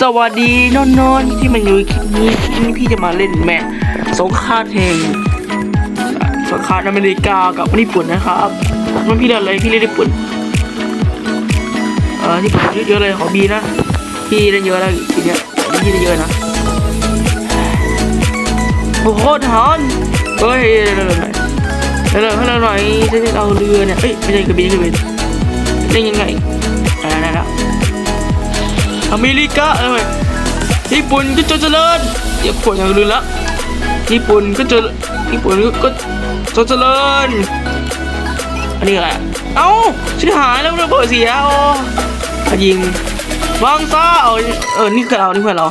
สวัสดีนนนที่มันอยู่คลิปนี้คลิปนี้พี่จะมาเล่นแมทสงครามแห่งสงครามอเมริกากับญี่ปุ่นนะครับมันพี่เล่นอะไรพี่เล่นญี่ปุ่นเออญี่ปุ่นเยอะๆเลยขอบีนะพี่เล่นเยอะแล้วทีเนี้ยพี่เล่นเยอะนะโอ้โหทหารเฮ้ยเร็วๆหน่อยเร็วๆให้เราหน่อยจะเอาเรือเนี่ยเอ้ยไม่ใช่กระบี่กระบี่เล่นยังไง อเมริกาเอ้ยญี่ปุ่นก็จะเจริญญี่ปุ่นอย่างลืมละญี่ปุ่นก็จะญี่ปุ่นก็จะเจริญอันนี้อะไรเอ้าชิบหายแล้วระเบิดเสียโอ้ยิงวางซ่าเออเออนี่คือเรานี่เพื่อนเรา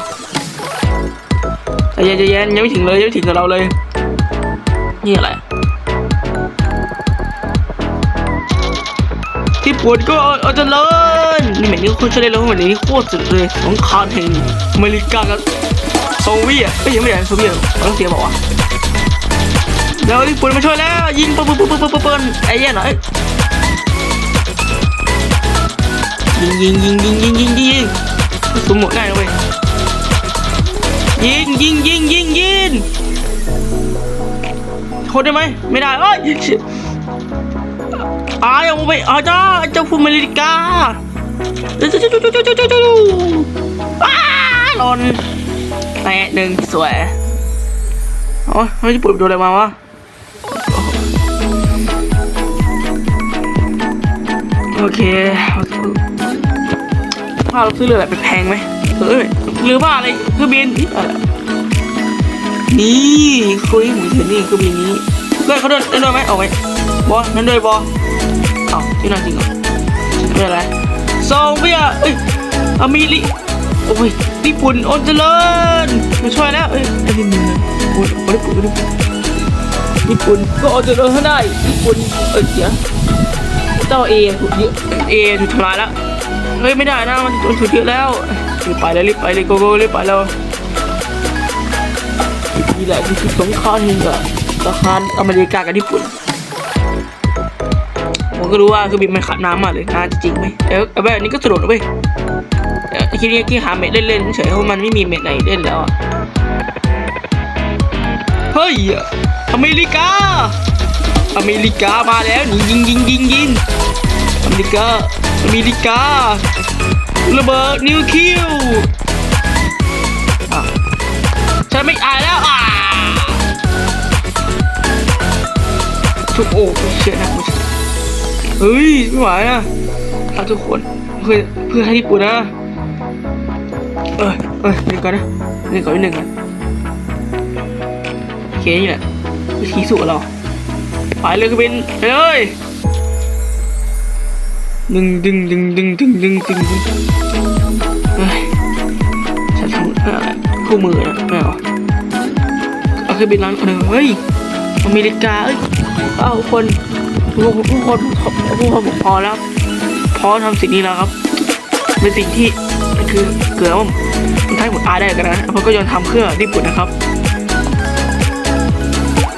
แต่เย็นๆเย็นยังไม่ถึงเลยยังไม่ถึงกับเราเลยนี่อะไร ญี่ปุ่นก็เอาเจริญนี่เหมือนนี่คุณช่วยเล่นแล้วเหมือนนี่โคตรสุดเลยสงครามแห่งอเมริกากับโซเวียตก็ยังไม่ได้โซเวียตรัสเซียบอกว่าเดี๋ยวญี่ปุ่นมาช่วยแล้ว ยิงปุ๊บปุ๊บปุ๊บปุ๊บปุ๊บปุ๊บไอ้เหี้ยหน่อยยิงยิงยิงยิงยิงยิงยิงสมหมดง่ายเลยยิงยิงยิงยิงยิงโคตรได้ไหมไม่ได้เอ้ย อายออกไปอายจ้าเจ้าพูมิริกาว้หล่นแตะหนึ่งสวยโอ้ยไม่ได้ปุ่โดนอะไรมาวะโอเคข้าวซื้อเรืออะไรไปแพงไหมเฮ้ยหรือว่าอะไรคือบินนี่คุยหมูเถื่อนนี่คือบินนี้เพื่อเขาเดินเดินไหมออกไหมบอนั่นด้ยบอ อ้าวที่นั่นจริงเหรอไม่อะไรโซเวียเอ้ยอเมริโอ้ยญี่ปุ่นโอนเจริญมาช่วยแล้วเอ้ยไอ้นี่มึงนะโอ้ยโอ้ยญี่ปุ่นญี่ปุ่นญี่ปุ่นก็โอนเจริญให้ได้ญี่ปุ่นเอ้ยเดี๋ยวเจ้าเอถูกเยอะเอถูกทำลายแล้วเฮ้ยไม่ได้นะมันมันถูกเยอะแล้วรีบไปเลยรีบไปเลยโกโก้รีบไปแล้วนี่แหละคือสงครามแห่งกับสงครามอเมริกากับญี่ปุ่น ผมก็รู้ว่าคือบินมันขัดน้ำมาเลยน่าจะจริงไหมเออเอาแบบนี้ก็สะดวกนะเว้ยเออทีนี้ที่หาเม็ดเล่นๆเฉยเพราะมันไม่มีเม็ดไหนเล่นแล้วเฮ้ยอเมริกา อเมริกามาแล้วนี่ยิงยิงยิงยิงอเมริกา อเมริการะเบิดนิวเคลียร์อะฉันไม่อายแล้วอะทุกโอ้เชื่อนะกู เฮ้ยไม่ไหวอะเอาทุกคนเพื่อเพื่อให้ญี่ปุ่นนะ เออเออหนึ่งก่อนนะหนึ่งก่อนหนึ่งก่อนโอเคนี่แหละวิธีสู้เราไปเลยคือเป็นไปเลยดึงดึงดึงดึงดึงดึงดึงดึงเฮ้ยฉันทำอะไรคู่มือนะไม่เอาเอาคือบินล้างคนหนึ่งเฮ้ยอเมริกาเอ้ยเอาคน ทุกคนทุกคนทุกคนผมพอแล้ว พอทำสิ่งนี้แล้วครับ เป็นสิ่งที่คือเกิดว่ามันทำให้ผมอายได้กันนะเพราะก็ยอมทำเพื่อญี่ปุ่นนะครับ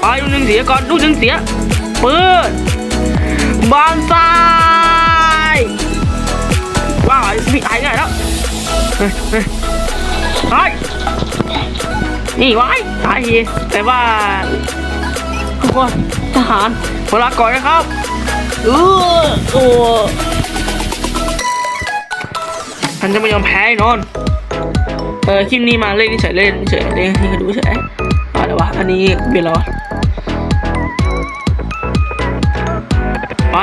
ไปลูกหนึ่งเสียก่อนลูกหนึ่งเสียเปิดบานซ้ายว้าวมีตายง่ายแล้วเฮ้ยเฮ้ยเฮ้ยนี่ไว้ตายทีแต่ว่าทุกคนทหาร เวลาก่อนนะครับเออโอ้ฉันจะไม่ยอมแพ้แน่นอน เออคลิปนี้มาเล่นเฉยเล่นเฉยเล่นให้เขาดูเฉยอะไรวะ อันนี้เป็นอะไรวไป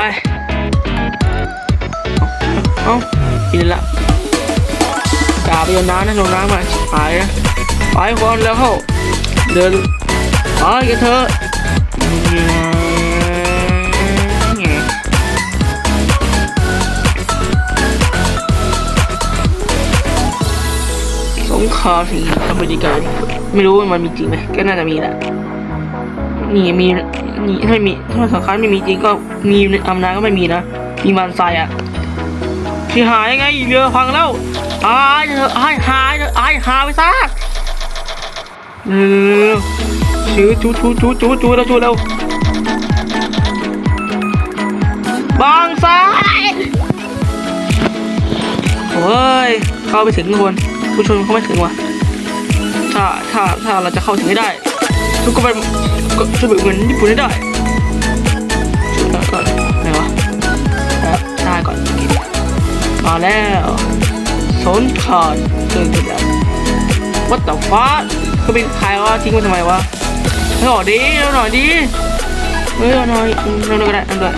เอาเอากินละกาไปโยนน้ำนะโยนน้ำมาหายนะไปคนแล้วเข้าเดินไปกันเถอะ ครามที่อเมริกาไม่รู้ว่ามันมีจริงไหมก็น่าจะมีแหละนี่มีนี่ถ้าไม่มีถ้ามังครามไม่มีจริงก็มีอำนาจก็ไม่มีนะมีมันทรายอะที่หายไงเรือพังแล้วอายเถออายหายเถออายหาไปซะเร็วๆชื่อจูจูจูจูจูแล้วจูแล้วบางซ้ายโอ้ยเข้าไปถึงทุกคน ผู้ชนเขาไม่ถึงว่ะ ถ้าถ้าถ้าเราจะเข้าถึงให้ได้ทุกคนไปก็ช่วยเหมือนญี่ปุ่นให้ได้ก่อนไหนวะได้ก่อน มาแล้วสนคานเกินกันแล้ว What the fuck ก็เป็นใครวะทิ้งมันทำไมวะเฮ้ยหน่อยดิเอาหน่อยดิเฮ้ยเอาหน่อยเอาหน่อยก็ได้เอาหน่อย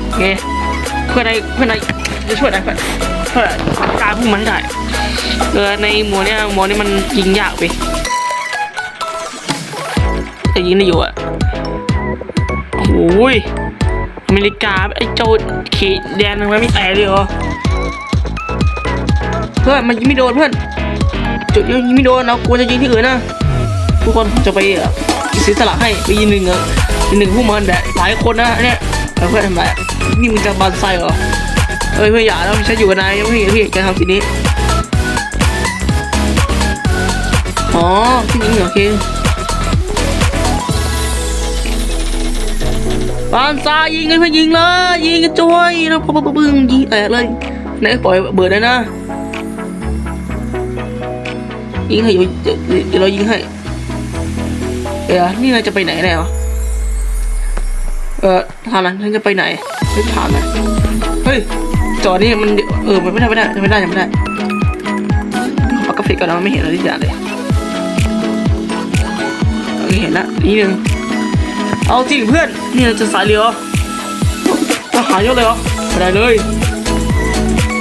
โอเคเพื่อนใดเพื่อนใดจะช่วยได้เพื่อนเพื่อนการพุ่งมันได้ เออในหมวดเนี้ยหมวดนี้มันยิงยากไปแต่ยิงได้อยู่อะโอ้ยอเมริกาไอ้โจเขตแดนทำไมไม่แตะเลยเหรอเพื่อนมันยิงไม่โดนเพื่อนจุดยิงไม่โดนเราควรจะยิงที่อื่นนะทุกคนจะไปเออเสียสละให้ไปยิงหนึ่งอะยิงหนึ่งพวกมันแต่หลายคนนะเนี่ยเพื่อนทำไรนี่มึงจะบันไซเหรอเอ้ยเพื่อนอย่าแล้วฉันอยู่กับนายยังไม่เห็นพี่จะทำสิ่งนี้ อพี่ยิงเหรอโอเคบานซายิงเลยเพื่อยิงเลย ยิงกันจ้วยแล้วปุ๊บปุ๊บปุ๊บยิงแตกเลยไหนปล่อยเบิดได้นะยิงให้เดี๋ยวเดี๋ยวเรายิงให้เดี๋ยวนี่นาจะไปไหนแล้วเออทางนั้นฉันจะไปไหนไม่ถามนะเฮ้ยจอนี่มันเออมันไม่ได้ไม่ได้ไม่ได้ไม่ได้ขอปากกาแฟก่อนนะมันไม่เห็นอะไรที่อย่างเลย เคเห็นละนิดนึงเอาจริงเพื่อนนี่เราจะสายเรือเหรอทหารเยอะเลยเหรอไม่ได้เลย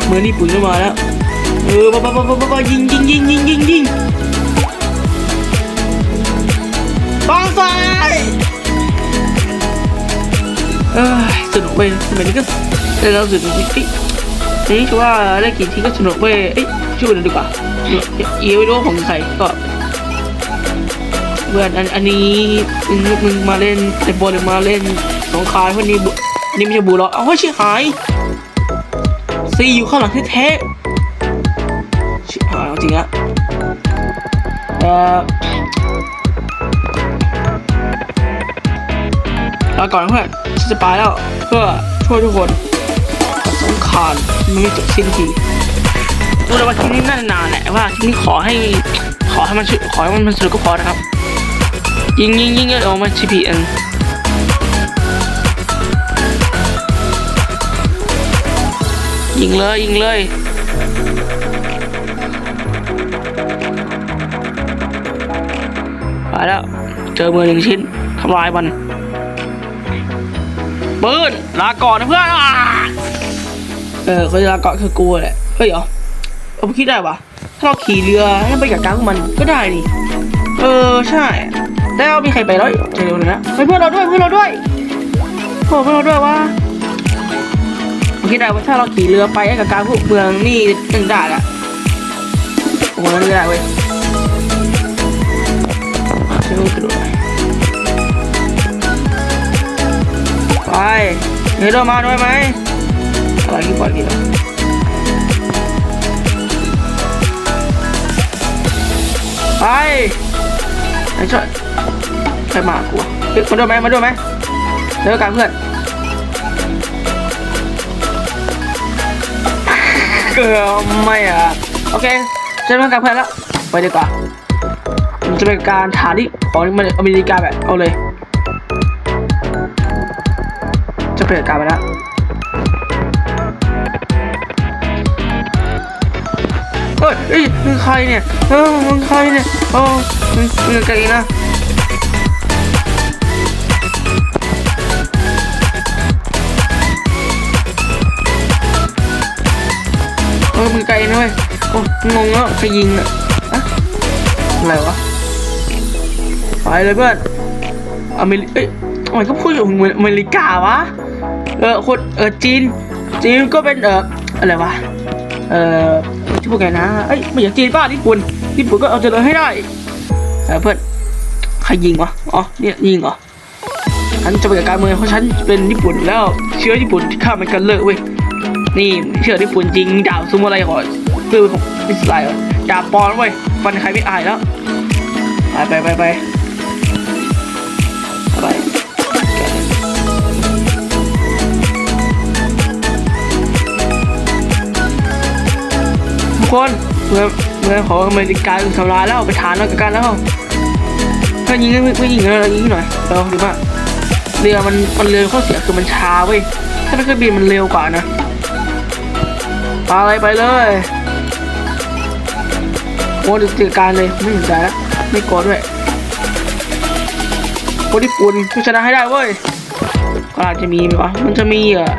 เมื่อนี่ปุ๋ยไม่มาแล้วเออบ้าบ้าบ้าบ้าบ้ายิงยิงยิงยิงยิงยิงฟังซ้ายเออสนุกไปสมัยนี้ก็ได้เราสนุกจริงๆนี่คือว่าได้กี่ทีก็สนุกไปเอ้ยช่วยกันดีกว่าเอียไม่รู้ว่าของใครก็ เพื่อนอันอันนี้มึงมึงมาเล่นเตะบอลหรือมาเล่นสองคายพวกนี้นี่ไม่ใช่บูหรอกเอาชิหายซีอยู่ข้างหลังแท้ๆชิหายจริงอะเอ่อลาก่อนเพื่อนฉันจะไปแล้วเพื่อช่วยทุกคนสงครามมันไม่จบสิ้นทีรู้เลยว่าคลิปนี้น่านานแหละว่าคลิปนี้ขอให้ขอให้มันขอให้มันสนุกก็พอนะครับ ยิงยิงยิงเออกมา GPN ยิงเลยยิงเลยไปแล้ว เจอมือหนึ่งชิ้นทำลายมันปืนลาก่อนนะเพื่อนเออเขาจะลาก่อนคือกูแหละเฮ้ยเหรอเอาคิดได้ปะถ้าเราขี่เรือแล้วไปกับกลางของมันก็ได้นี่ เออใช่แล้วมีใครไปแล้วเจอเร็วเลยนะไปเพื่อนเราด้วยเพื่อนเราด้วยโอ้เพื่อนเราด้วยวะผมคิดได้ว่าถ้าเราขี่เรือไปกับกางพวกเมืองนี่นึงได้ละโอ้โหนั่ได้เว้ยฉันรู้กระโดดไปเฮโดมาด้วยไหมอะไรกี่ปล่อยกี่แล้วไป ไอ้ช่วยใครมากูวะเฮ้ยมาด้วยไหมมาด้วยไหมเลิกกันเพื่อนเกือบไม่อะโอเคฉันเลิกกันเพื่อนแล้วไปดีกว่ามันจะเป็นการฐานที่ของมันอเมริกาแบบเอาเลย จะเปลี่ยนการไปแล้ว เฮ้ยเอ้ยมึงใครเนี่ยเออมึงใครเนี่ยเออมึงมึงไกลนะเออมึงไกลนะเว้ยโอ้งงแล้วใครยิงอะอะอะไรวะไปเลยเพื่อนอเมริเอ้ยทำไมก็พูดถึงอเมริกาวะเออคนเออจีนจีนก็เป็นเอออะไรวะเออ ที่พูดไงนะ เอ้ยไม่อยากจีนป้าญี่ปุ่นญี่ปุ่นก็เอาเจริญให้ได้เออเพื่อนใครยิงวะ อ๋อ เนี่ยยิงเหรอฉันจะไปกับการเมืองเพราะฉันเป็นญี่ปุ่นแล้วเชื้อญี่ปุ่นที่ข้ามันกันเลิกเว้ย นี่เชื่อญี่ปุ่นจริงดาบซูโมไรก่อนคือของอิสราเอลดาบปอนเว้ยฟันใครไม่อายแล้ว ไปไปไปไป คนเมื่อเมื่อของอเมริกาถูกทำลายแล้วไปฐานแล้วกันแล้วถ้ายิงไม่ไม่ยิงแล้วยิงหน่อยเราดูว่าเรือมันมันเร็วข้อเสียคือมันช้าเว้ยถ้าเป็นเครื่องบินมันเร็วกว่านะปาอะไรไปเลยโอ้ดูจัดการเลยไม่สนใจแล้วไม่กลัวด้วยคนญี่ปุ่นผู้ชนะให้ได้เว้ยก็อาจจะมีไหมวะมันจะมีอะ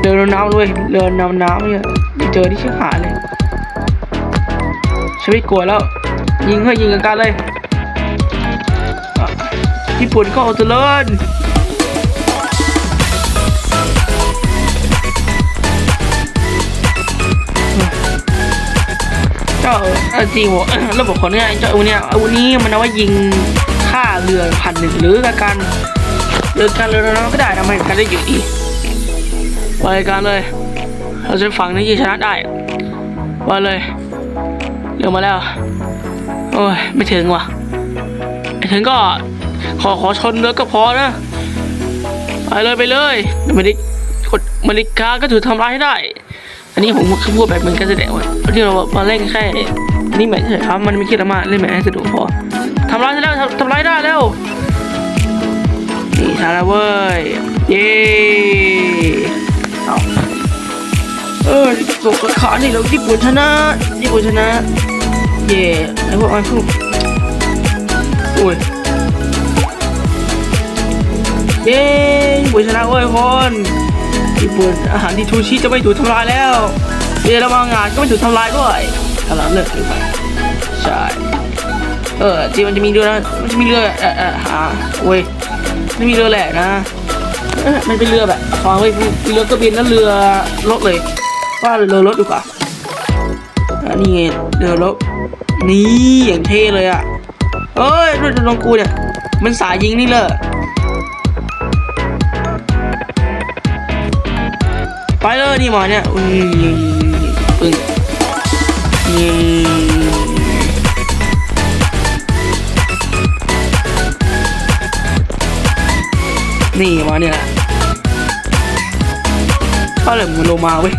เรือน้ำด้วยเรือน้ำน้ำเนี่ยเจอที่ชื่อหาเลย ชีวิตกลัวแล้ว ยิงให้ยิงกันกันเลยอ่ญี่ปุ่นก็เอาเจริญเจ้าออจริงวะระบบของเนี่ยเจ้าอาวุธเนี่ยอาวุธนี้มันเอาไว้ยิงฆ่าเรือพันหนึ่งหรือการเรือการเรือน้ำก็ได้ทำให้กันได้อยู่ดีไปกันเลย เราจะฝั่งนี้ชนะได้ไปเลย เรือมาแล้ว โอ้ย ไม่ถึงว่ะไม่ถึงก็ขอขอชนเรือก็พอนะ ไปเลยไปเลยไม่ได้กดมาริกาก็ถูกทำร้ายให้ได้ อันนี้ผมพูดแบบเหมือนกันแสดงว่าที่เรามาเล่นแค่ นี่แมทเฉยครับ มันไม่คิดอะไรมากเล่นแมทให้สะดวกพอทำร้ายได้แล้วทำร้ายได้แล้วนี่ชนะแล้วเว้ย เย้เอาเออตกกระขานี่เราญี่ปุ่นชนะญี่ปุ่นชนะ เย่ไอ้พวกไอ้พวกโอ้ยเย้ญี่ปุ่นชนะเว้ยคนญี่ปุ่นอาหารที่ทูชิจะไม่ถูกทำลายแล้วเย่แล้วมางานก็ไม่ถูกทำลายด้วยกำลังเลิกหรือเปล่าใช่ เออจริงมันจะมีเรือนะมันจะมีเรือเออเออหาโอ้ยไม่มีเรือแหละนะเออมันเป็นเรือแบบฟังเว้ยเรือก็บินแล้วเรือรถเลย ว่าเรือรถดีกว่าอันนี้เรือรบ นี่อย่างเท่เลยอะเอ้ยรถน้องกูเนี่ย มันสายยิงนี่เลยไปเลยนี่หมอเนี่ยอุ้ยปึ้งยิงนี่หมาเนี่ยก็เลยมันลงมาเว้ย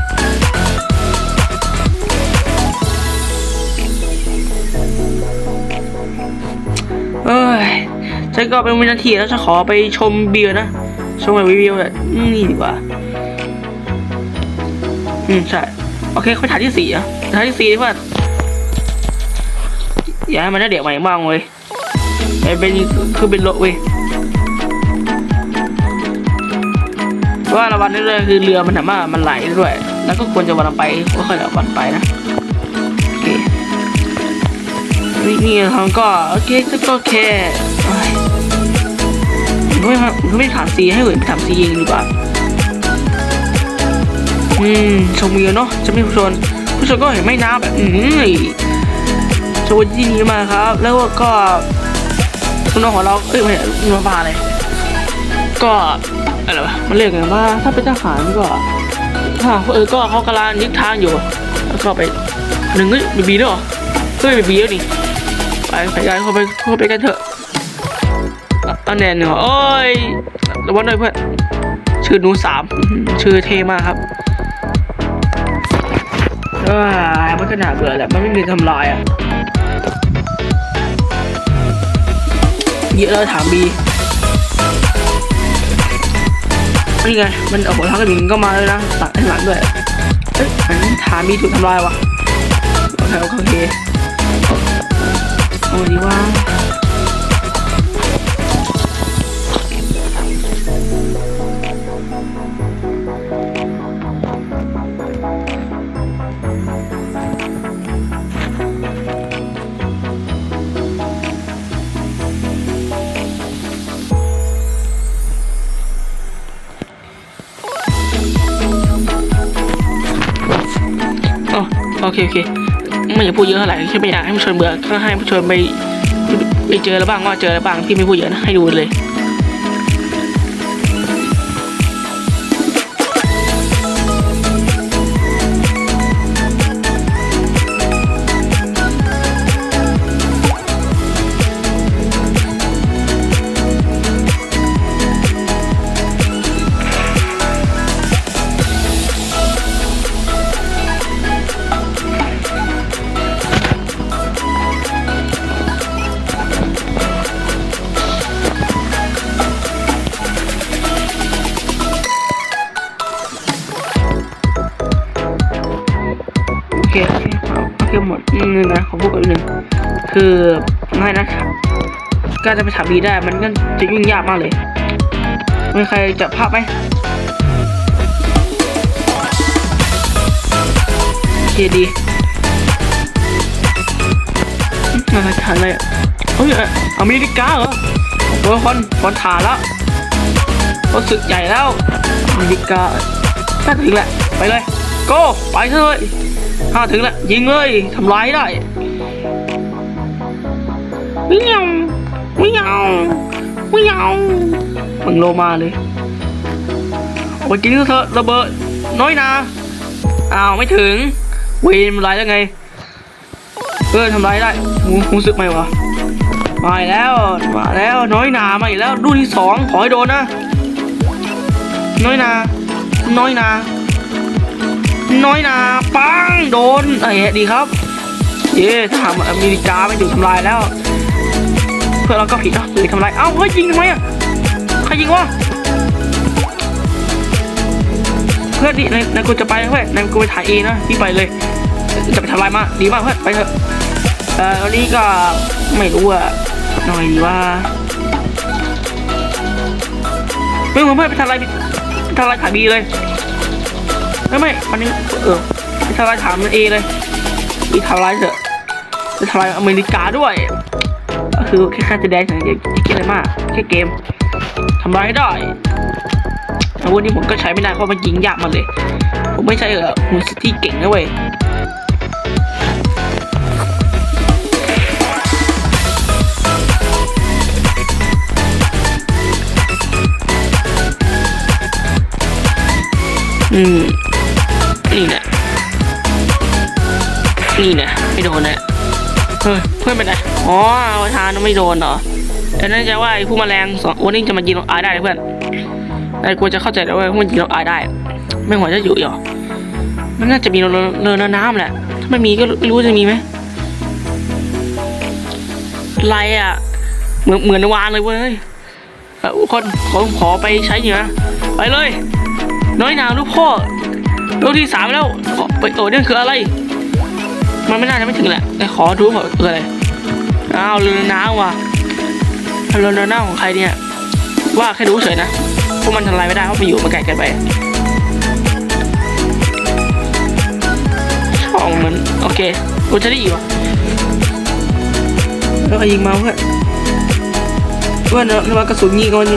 เอ้ยฉันก็เป็นวินาทีแล้วฉันขอไปชมเบียร์นะ ชมวิวแบบนี่ดีกว่า อืมใช่ โอเคค่อยถ่ายที่สี่อะถ่ายที่สี่ดีกว่า อย่าให้มันได้เด็กใหม่มากเว้ยเป็นคือเป็นรถเว้ยว่าระวังนี่เลยคือเรือมันถามว่ามันไหลด้วย แล้วก็ควรจะวันไปก็ค่อยๆวันไปนะ นี่นี่ทำก็โอเคก็ก็แค่เอ้ยผมไม่ผมไม่ถามซีให้เหมือนถามซีเองดีกว่าอืมชมเมียเนาะจะไม่ผู้ชนผู้ชนก็เห็นไม่น้ำแบบอืมโชว์ที่นี้มาครับ แล้วก็คุณน้องของเราเอ้ยไม่มาบาเลยก็อะไรวะมันเรียกไงว่าถ้าเป็นทหารก็ถ้าเออก็เขากำลังยึดทางอยู่แล้วก็ไปหนึ่งเฮ้ยบีบีด้วยเหรอเฮ้ยบีบีแล้วนี่ ไปไปกันเข้าไปเข้าไปกันเถอะอะอันแน่นเหรอโอ้ยระวังหน่อยเพื่อนชื่อหนูสามอื้อหือชื่อเท่มากครับเอ้ยมันก็น่าเบื่อแหละมันไม่มีทำลายอะเยอะเลยถามบีนี่ไงมันโอ้โหทางกระบิงก็มาเลยนะตัดให้หลังด้วยเอ้ยถามบีถูกทำลายวะโอเคโอเค โอเไม่อยากพูดเยอะเท่าไหร่แค่ไม่อยากให้ผู้ชมเบื่อก็ให้ผู้ชมไปไปเจอแล้วบ้างว่าเจอแล้วบ้างพี่ไม่พูดเยอะนะให้ดูเลย หนี่นะขอพูดกันนิดนึงคือง่ายนะการจะไปถามบีได้มันก็จะยุ่งยากมากเลยมีใครจับภาพไหมเคดีอะไรฐานอะไรเฮ้ยอะอเมริกาเหรอโอ้ยคนคนฐานแล้วรถศึกใหญ่แล้วอเมริกาถ้าถึงแหละ ไปเลย โก้ไปเลย ถ้าถึงแล้วยิงเลยทำร้ายได้วิ่งเอาวิ่งเอาวิ่งเอามึงโลมาเลยโอ้ยจริงเถอะระเบิดน้อยนาอ้าวไม่ถึงเวนมันไรแล้ไงเออทำร้ายได้หูหูสึกไหมวะมาแล้วมาแล้วน้อยนามาอีกแล้วรุ่นที่สองขอให้โดนนะ น้อยนา น้อยนา น้อยนาปังโดนไอ้เหี้ยดีครับ เย้ทหารอเมริกาไม่อยู่ทำลายแล้ว เพื่อนเราก็ผิดเนาะหรือทำลายเอ้าเฮ้ยยิงทำไมอะใครยิงวะเพื่อนดินายนายกูจะไปเพื่อนนายกูไปถ่ายเองนะพี่ไปเลย จะไปทำลายมาดีมากเพื่อนไปเถอะเออวันนี้ก็ไม่รู้อะหน่อยดีว่าไม่เหมือนเพื่อนไปทำลายไปทำลายถ่ายบีเลย ไม่ไม่วันนี้เออทลายถามมันเอเลยอีทลายเถอะจะทลายอเมริกาด้วยก็คือแค่ค่จะแดนอย่างเดียวคิดอะไรมากแค่เกมทำลายให้ได้อาวุธนี้ผมก็ใช้ไม่ได้เพราะมันยิงยากมาเลย ผมไม่ใช่เออฮูซิตี้เก่งนะเว้ยอืม นี่นะนี่นะไม่โดนนะเฮ้ยเพื่อนเป็นไรอ๋อเอาทานไม่โดนเหรอแต่นั่นจะว่าไอ้ผู้แมลงสองวันนี้จะมายิงเราอายได้เพื่อนแต่กูจะเข้าใจแล้วว่าพวกมันยิงเราอายได้ ไม่หัวจะอยู่หรอมันน่าจะมีเรือเรือน้ำแหละถ้าไม่มีก็ไม่รู้จะมีไหมไรอะ เหมือนเหมือนวานเลยเว้ยเออคนขอขอไปใช้เหนือไปเลย น้อยหนาลูกพ่อ ลูกที่สามแล้วขอไปโอ้เนี่ยคืออะไร มันไม่น่าจะไม่ถึงแหละขอดูก่อนคืออะไรอ้าวเรือน้ำว่ะเรือน้ำของใครเนี่ย ว่าแค่รู้เฉยนะพวกมันทำลายไม่ได้เพราะไปอยู่มันไกลเกันไปช่องมันโอเคกูจะได้อีกวะแล้วก็ยิงมาเพื่อนเพื่อนระวังกระสุนยิงกัน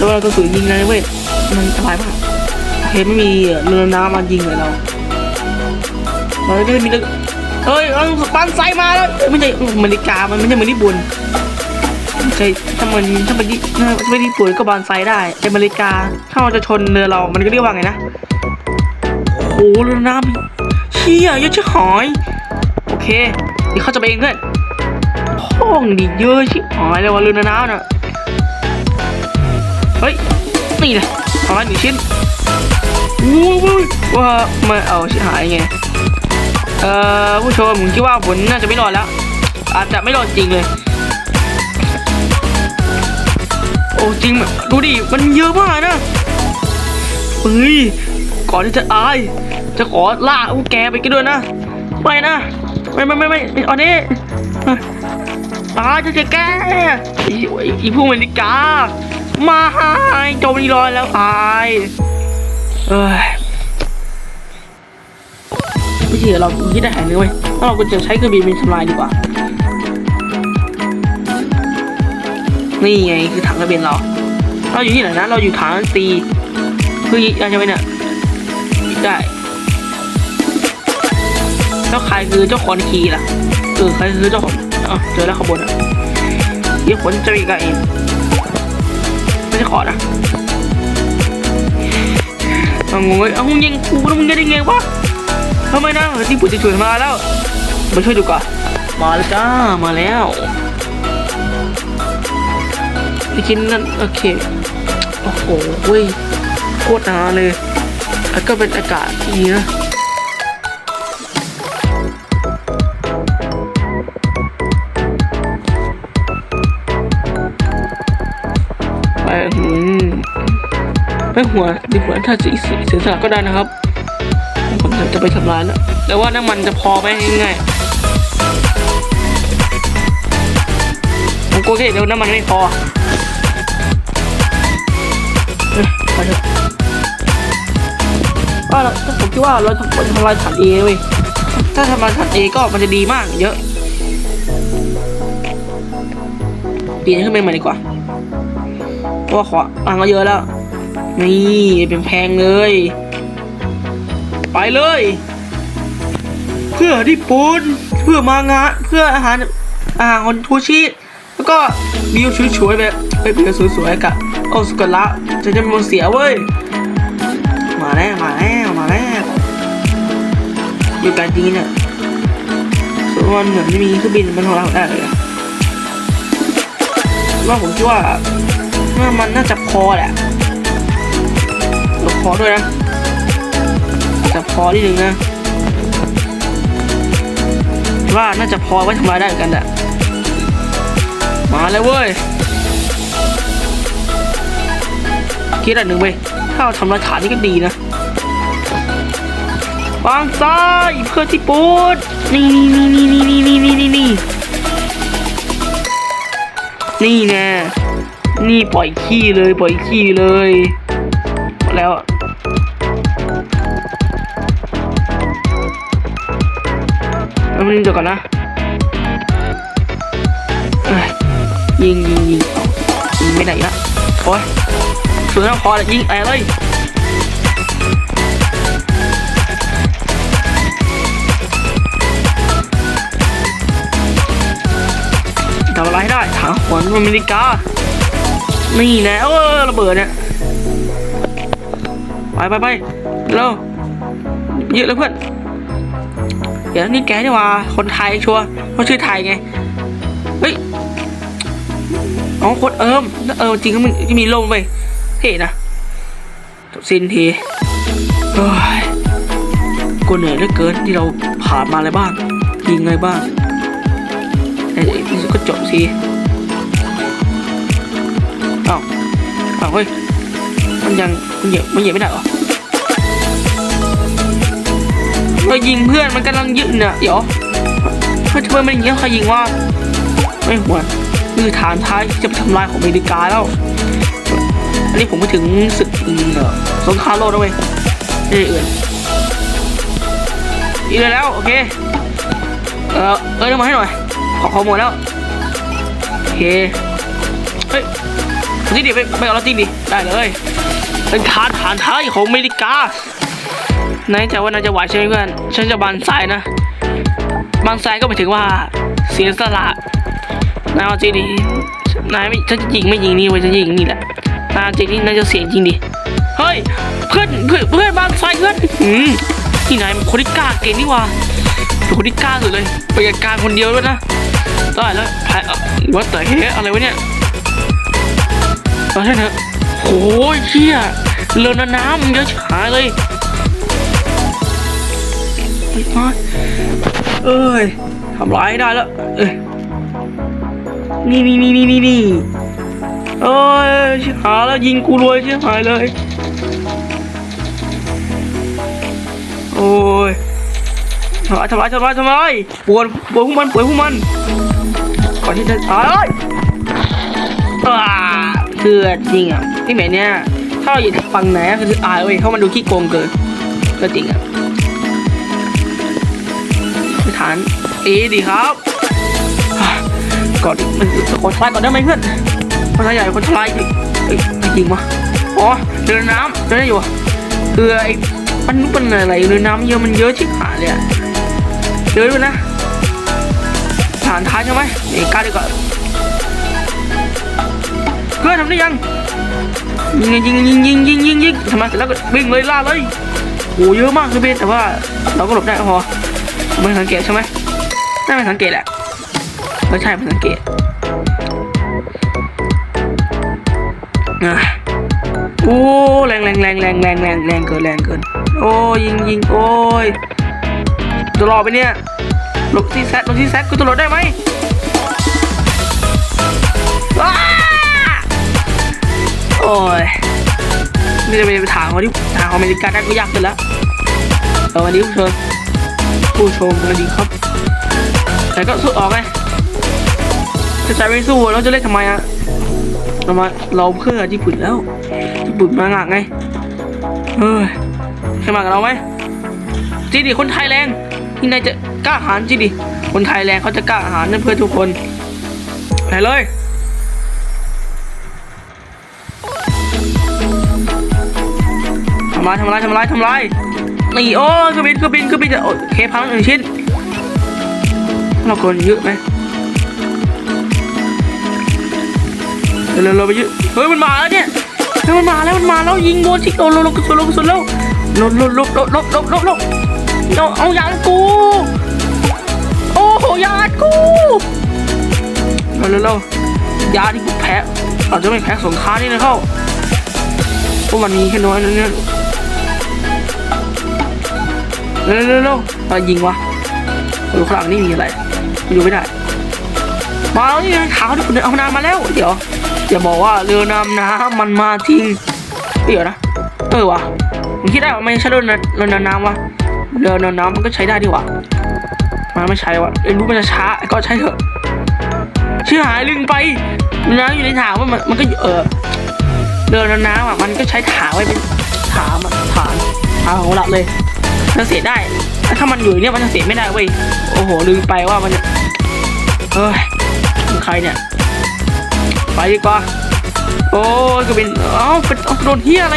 ระวังกระสุนยิงนะเว้ยมันอันตรายมาก เห็นไม่มีเรือน้ำมายิงเลยเราเราไม่มีเรือเฮ้ยเอาปันไซมาแล้วไม่ใช่อเมริกามันไม่ใช่เหมือนญี่ปุ่นใช่ถ้ามันถ้ามันถ้าไม่ญี่ปุ่นก็บานไซได้แต่อเมริกาถ้ามันจะชนเรือเรา มันก็เรียกว่าไงนะโอ้เรือน้ำเชี่ยเยอะชิหายโอเคเดี๋ยวเขาจะไปเองเพื่อนห้องดิเยอะชิหายเลยว่าเรือน้ำน่ะเฮ้ยนี่เลย ทำร้ายหนึ่งชิ้นวู้วู้ว่ามาเอาชิหายไง เอ่อผู้ชมผมคิดว่าผลน่าจะไม่รอดแล้ว อาจจะไม่รอดจริงเลย โอ้จริงดูดิ มันเยอะมากนะเฮ้ยก่อนที่จะอาย จะขอล่าพวกแกไปกันด้วยนะไม่นะ ไม่ไม่ไม่ไม่เอานี้ตายจะจะแกอีอีพวกอเมริกา มาหายจมตีรอยแล้วตายเอ้ยไม่ใช่เราคิดได้แหงนึงเว้ยถ้าเราก็จะใช้กระบี่เป็นทำลายดีกว่า นี่ไงคือถังกระเบนเรา เราอยู่ที่ไหนนะ เราอยู่ฐานตีคือยังจะไปเนี่ยได้แล้วใครคือเจ้าของคีล่ะเออใครคือเจ้าของอ๋อเจอแล้วขบวนอะเดี๋ยวผลจะมีกันเอง ไม่ใช่ขอนะเอางงเลยเอามึงยิงกูแล้วมึงได้ไงวะทำไมนะที่ปุ๋ยจะช่วยมาแล้วมาช่วยดูก่อนมาแล้วจ้ามาแล้วไอ้ชิ้นนั้นโอเคโอ้โหเว้ยโคตรนานเลยแล้วก็เป็นอากาศที่ดีนะ หัวดีกว่าถ้าจะเสียสละก็ได้นะครับผมจะไปทำร้ายแล้วแต่ว่าน้ำมันจะพอไหมง่ายผมกลัวแค่เดียวน้ำมันไม่พอพอเถอะว่าเราผมคิดว่าเราทำทำลายฐานเอเว้ยถ้าทำลายฐานเอก็มันจะดีมากเยอะเปลี่ยนขึ้นไปใหม่ดีกว่าเพราะว่าขออ่างก็เยอะแล้ว นี่เป็นแพงเลย ไปเลย เพื่อที่ปูนเพื่อมางะเพื่ออาหารอาหารคนทูชิแล้วก็วิวสวยๆแบบไปเปลี่ยนสวยๆกับโอสกุละจะจะมันเสียเว้ยมาแล้วมาแล้วมาแล้วอยู่กันดีเนี่ยส่วนวันเหมือนไม่มีเครื่องบินมันของเราได้เลยว่าผมคิดว่าว่ามันน่าจะพอแหละ พอด้วยนะจะพอที่หนึ่งนะ ว่าน่าจะพอไว้ทำลายได้เหมือนกันแหละมาเลยเว้ยคิดอันหนึ่งเว้ยถ้าเราทำลายฐานนี่ก็ดีนะวางซ้ายเพื่อที่ปูดนี่นี่นี่นี่นี่นี่นี่นี่นี่นี่แน่นี่ปล่อยขี้เลยปล่อยขี้เลย แล้ว แล้วมันเดี๋ยวก่อนนะยิงยิงยิงยิงไม่ได้ละโอ้ยสุดแล้วพอแล้วยิงแอร์เลยทำอะไรให้ได้ถางขนอเมริกา นี่แน่เออระเบิดเนี่ย ไปไปไปเร็วเยอะเลยเพื่อน เดี๋ยวนี่แกนี่ว่าคนไทยชัวร์เพราะชื่อไทยไง เฮ้ย อ๋อคนเอิมเออจริงก็มันก็มีลมไปเท่นะจบสิ้นทีเฮ้ยกูเหนื่อยเหลือเกินที่เราผ่านมาอะไรบ้าง ยิงอะไรบ้างไอ้นี่ก็จบสิอ้าเอ้าวเฮ้ยมันยังมันเหยียบมันเหยียบไม่ได้หรอ เรายิงเพื่อนมันกำลังยึดเนี่ยเดี๋ยวเฮ้ยทำไมมันอย่างเงี้ยใครยิงว่า ไม่หัวคือฐานท้ายจะไปทำลายของอเมริกาแล้ว อันนี้ผมไปถึงศึกเอ่อสงครามโลกแล้วเว้ยเอื่นอีกแล้ว โอเค เออเอ้ยเอามาให้หน่อย ขอขอหมดแล้ว โอเค เฮ้ยเอาจริงดิไปไปเอาเราจริงดิ ได้เลย เป็นฐานฐานท้ายของอเมริกา นายจะว่านายจะไหวใช่ไหมเพื่อน ฉันจะบานทรายนะบานทรายก็หมายถึงว่าเสียสละนายเอาจริงดินายไม่ฉันจะยิงไม่ยิงนี่เว้ยฉันยิงนี่แหละนายจริงดินายจะเสียงจริงดิ เฮ้ย เพื่อนเพื่อนเพื่อนบานทรายเพื่อนอืมนี่นายเป็นคนที่กล้าเก่งนี่ว่าเป็นคนที่กล้าสุดเลยไปจัดการคนเดียวด้วยนะได้แล้วแพ้ว่าแต่เฮ้อะไรวะเนี่ยตอนนี้เถอะโอ้ยเชี่ยเรือน้ำเยอะชิบหายเลย เฮ้ยเอ้ยทำร้ายได้แล้วเอ้ยนี่นี่นี่นี่นี่นี่เอ้ยชิหาแล้วยิงกูรวยชิหายเลย โอ้ยทำร้ายทำร้ายทำร้ายทำร้ายปวดปวดพวกมันปวดพวกมันก่อนที่จะตายอ้าเถื่อจริงอะนี่แม่เนี่ยถ้าเราอยู่ฝั่งไหนก็คืออายเว้ยเพราะมันดูขี้โกงเกินก็จริงอะ ไม่ทันเอดีครับก่อนมันคนทลายก่อนได้ไหมเพื่อนคนทลายใหญ่คนทลายอีกเอ้ยไม่จริงวะอ๋อเดินน้ำเดินได้อยู่คือไอ้มันเป็นอะไรเดินน้ำเยอะมันเยอะชิบหายเลยอะเดินด้วยนะฐานท้ายใช่ไหมเอกล้าดีกว่าเพื่อนทำได้ยังยิงยิงยิงยิงยิงยิงยิงทำไมเสร็จแล้วก็วิ่งเลยล่าเลยโอ้เยอะมากคือเบนแต่ว่าเราก็หลบได้พอ ไม่สังเกตใช่ไหมน่าไม่สังเกตแหละไม่ใช่ไม่สังเกตอะโอ้แรงแรงแรงแรงแรงแรงแรงเกินแรงเกิน โอ้ยิงยิงโอ้ยจะรอดไปเนี่ยลบที่แซดลบที่แซดกูจะหลบได้ไหมโอ้ยนี่จะไปถามเขาที่ถามขอเมริกาได้ก็ยากขึ้นแล้วสวัสดีผู้ชม ผู้ชมสวัสดีครับ แต่ก็สู้ออกไงจะใจไม่สู้เราจะเล่นทำไมอะเรามาเราเพื่อญี่ปุ่นแล้วญี่ปุ่นมาหงักไงเฮ้ยใครมากับเราไหมจีดิคนไทยแรงที่นายจะกล้าหาญจีดิคนไทยแรงเขาจะกล้าหาญนั่นเพื่อทุกคนไปเลยทำลายทำลายทำลายทำลาย นี่โอ้ยเครื่องบินเครื่องบินเครื่องบินจะโอเคพังหนึ่งชิ้นเราคนเยอะไหมเร็วๆเราไปเยอะเฮ้ยมันมาแล้วเนี่ยเฮ้ยมันมาแล้วมันมาแล้วยิงโดนชิโดนลงลงกระสุนลงกระสุนแล้วลบลบลบลบลบลบลบลบเอาเอายานกูโอ้โหยานกูเร็วเร็วเร็วยาที่กูแพ้อาจจะไม่แพ้สงครามนี่นะเข้าเพราะมันมีแค่น้อยนั่นเนี่ย เร็วเร็วเร็วมายิงวะดูข้างหลังนี่มีอะไรดูไม่ได้มาแล้วนี่ขาวที่คุณเดินเอาน้ำมาแล้ว เดี๋ยวอย่าบอกว่าเรือนำน้ำมันมาจริงเดี๋ยวนะเออวะผมคิดได้ว่าไม่ใช่เรือนำเรือนำน้ำวะเรือนำน้ำมันก็ใช้ได้ดีวะมันไม่ใช่วะเอ้ยรู้มันจะช้าก็ใช้เถอะชื่อหายลึงไปน้ำอยู่ในถังมันมันก็เออเรือนำน้ำอะมันก็ใช้ถังไว้เป็นฐานอะฐานฐานของเราเลย มันเสียได้ ถ้ามันอยู่เนี่ยมันจะเสียไม่ได้เว้ย โอ้โหลืมไปว่ามันเฮ้ยใครเนี่ย ไปดีกว่า โอ้ก็เป็นเอ้าเป็นโดนเฮียอะไร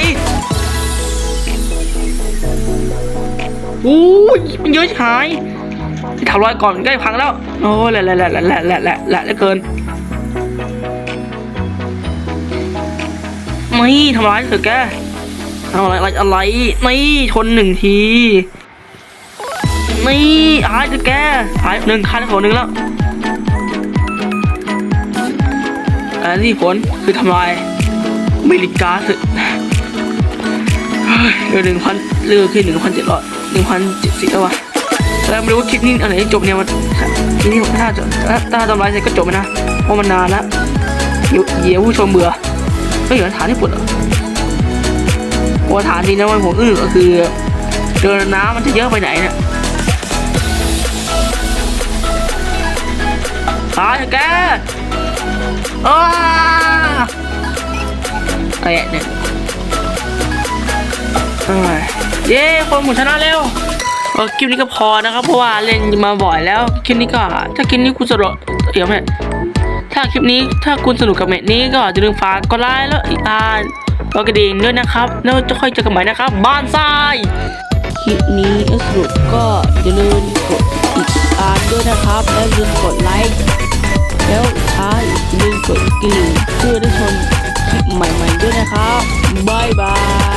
โอ้ยมันเยอะหายที่ถาวรก่อนใกล้พังแล้ว โอ้ยแหละแหละแหละแหละแหละแหละแหละเหลือเกินไม่ทำร้ายเถอะแก เอาอะไรอะไรอะไร นี่ชนหนึ่งที นี่อายจะแกหายหนึ่งคันของหนึ่งแล้วอันที่ผลคือทำลายอเมริกาสึเฮ้ยเหลือหนึ่งพันเหลือแค่หนึ่งพันเจ็ดร้อยหนึ่งพันเจ็ดสิบแล้ววะแล้วไม่รู้ว่าคลิปนี้อันไหนจบเนี่ยมันคลิปนี้ถ้าจบถ้าทำลายเสร็จก็จบไปนะเพราะมันนานแล้วเดี๋ยวเดี๋ยวผู้ชมเบื่อก็อยู่ในฐานญี่ปุ่นเหรอ โอ้ฐานจริงนะมันผมอึ้งก็คือเดินน้ำมันจะเยอะไปไหนเนี่ยตายแกอ้าอะไรเนี่ยเอ้ยเย้คนหมุนชนะเร็วเออคลิปนี้ก็พอนะครับ เพราะว่าเล่นมาบ่อยแล้ว คลิปนี้ก็ ถ้าคลิปนี้คุณสนุกเดี๋ยวแม่ถ้าคลิปนี้ถ้าคุณสนุกกับแมทนี้ก็อย่าลืมฝากกดไลค์แล้วอีกอ่าน ก็กระดิ่งด้วยนะครับแล้วจะค่อยเจอกันใหม่นะครับบ้านทรายคลิปนี้สรุปก็อย่าลืมกดติดตามด้วยนะครับ แล้วอย่าลืมกดไลค์แล้วท้ายอย่าลืมกดกระดิ่งเพื่อได้ชมคลิปใหม่ๆด้วยนะครับบ๊ายบาย